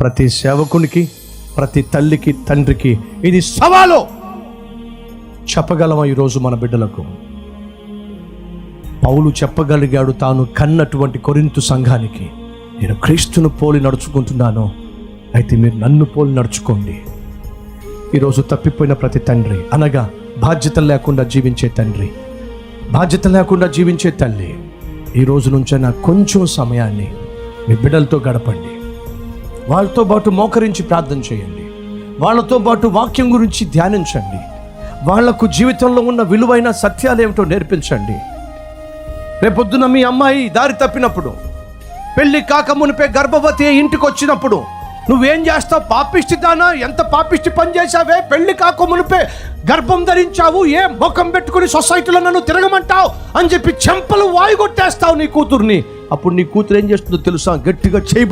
ప్రతి సేవకునికి ప్రతి తల్లికి తండ్రికి ఇది సవాలు. చెప్పగలమా ఈరోజు మన బిడ్డలకు? పౌలు చెప్పగలిగాడు తాను కన్నటువంటి కొరింతు సంఘానికి. నేను క్రీస్తును పోలి నడుచుకుంటున్నాను. అయితే మీరు నన్ను పోలి నడుచుకోండి. ఈరోజు తప్పిపోయిన ప్రతి తండ్రి అనగా బాధ్యత లేకుండా జీవించే తండ్రి బాధ్యత లేకుండా జీవించే తల్లి ఈ రోజు నుంచైనా కొంచెం సమయాన్ని మీ బిడ్డలతో గడపండి. వాళ్ళతో పాటు మోకరించి ప్రార్థన చేయండి. వాళ్ళతో పాటు వాక్యం గురించి ధ్యానించండి. వాళ్ళకు జీవితంలో ఉన్న విలువైన సత్యాలు ఏమిటో నేర్పించండి. రేపొద్దున మీ అమ్మాయి దారి తప్పినప్పుడు పెళ్ళి కాక మునిపే గర్భవతి ఇంటికి వచ్చినప్పుడు నువ్వేం చేస్తావు? పాపిష్టి దానా? ఎంత పాపిష్టి పని చేశావే? పెళ్ళి కాక మునిపే గర్భం ధరించావు? ఏ ముఖం పెట్టుకుని సొసైటీలో నన్ను తిరగమంటావు? అని చెప్పి చెంపలు వాయుగొట్టేస్తావు నీ కూతుర్ని. అప్పుడు నీ కూతురు ఏం చేస్తుందో తెలుసా? గట్టిగా చేయి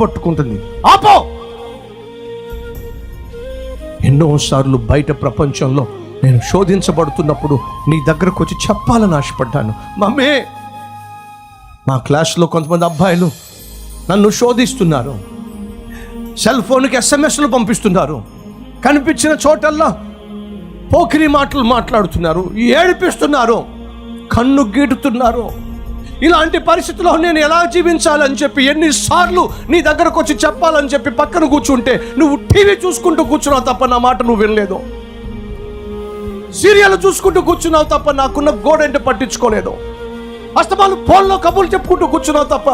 ఆపో! ఎన్నోసార్లు బయట ప్రపంచంలో నేను శోధించబడుతున్నప్పుడు నీ దగ్గరకు వచ్చి చెప్పాలని ఆశపడ్డాను. మమ్మీ మా క్లాస్లో కొంతమంది అబ్బాయిలు నన్ను శోధిస్తున్నారు. సెల్ ఫోన్కి ఎస్ఎంఎస్లు పంపిస్తున్నారు. కనిపించిన చోటల్లా పోకిరి మాటలు మాట్లాడుతున్నారు. ఏడిపిస్తున్నారు. కన్ను గీటుతున్నారు. ఇలాంటి పరిస్థితుల్లో నేను ఎలా జీవించాలని చెప్పి ఎన్నిసార్లు నీ దగ్గరకు వచ్చి చెప్పాలని చెప్పి పక్కన కూర్చుంటే నువ్వు టీవీ చూసుకుంటూ కూర్చున్నావు తప్ప నా మాట నువ్వు వినలేదు. సీరియల్ చూసుకుంటూ కూర్చున్నావు తప్ప నాకున్న గోడంటే పట్టించుకోలేదు. అస్తమాలు ఫోన్లో కబుర్లు చెప్పుకుంటూ కూర్చున్నావు తప్ప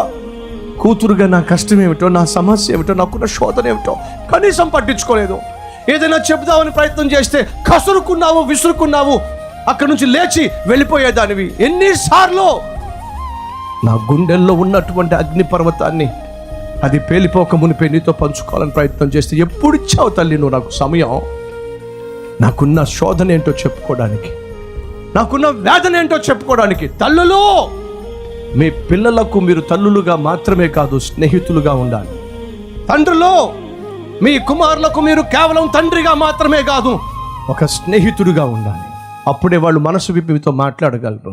కూతురుగా నా కష్టం ఏమిటో నా సమస్య ఏమిటో నాకున్న శోధన ఏమిటో కనీసం పట్టించుకోలేదు. ఏదైనా చెబుదామని ప్రయత్నం చేస్తే కసురుకున్నావు విసురుకున్నావు అక్కడి నుంచి లేచి వెళ్ళిపోయేదానివి. ఎన్నిసార్లు నా గుండెల్లో ఉన్నటువంటి అగ్ని పర్వతాన్ని అది పేలిపోక మునిపే నీతో పంచుకోవాలని ప్రయత్నం చేస్తే ఎప్పుడు ఇచ్చావు తల్లి నువ్వు నాకు సమయం? నాకున్న శోధన ఏంటో చెప్పుకోవడానికి నాకున్న వేదన ఏంటో చెప్పుకోవడానికి తల్లులు మీ పిల్లలకు మీరు తల్లులుగా మాత్రమే కాదు స్నేహితులుగా ఉండాలి. తండ్రులు మీ కుమారులకు మీరు కేవలం తండ్రిగా మాత్రమే కాదు ఒక స్నేహితుడిగా ఉండాలి. అప్పుడే వాళ్ళు మనసు విప్పి మీతో మాట్లాడగలరు.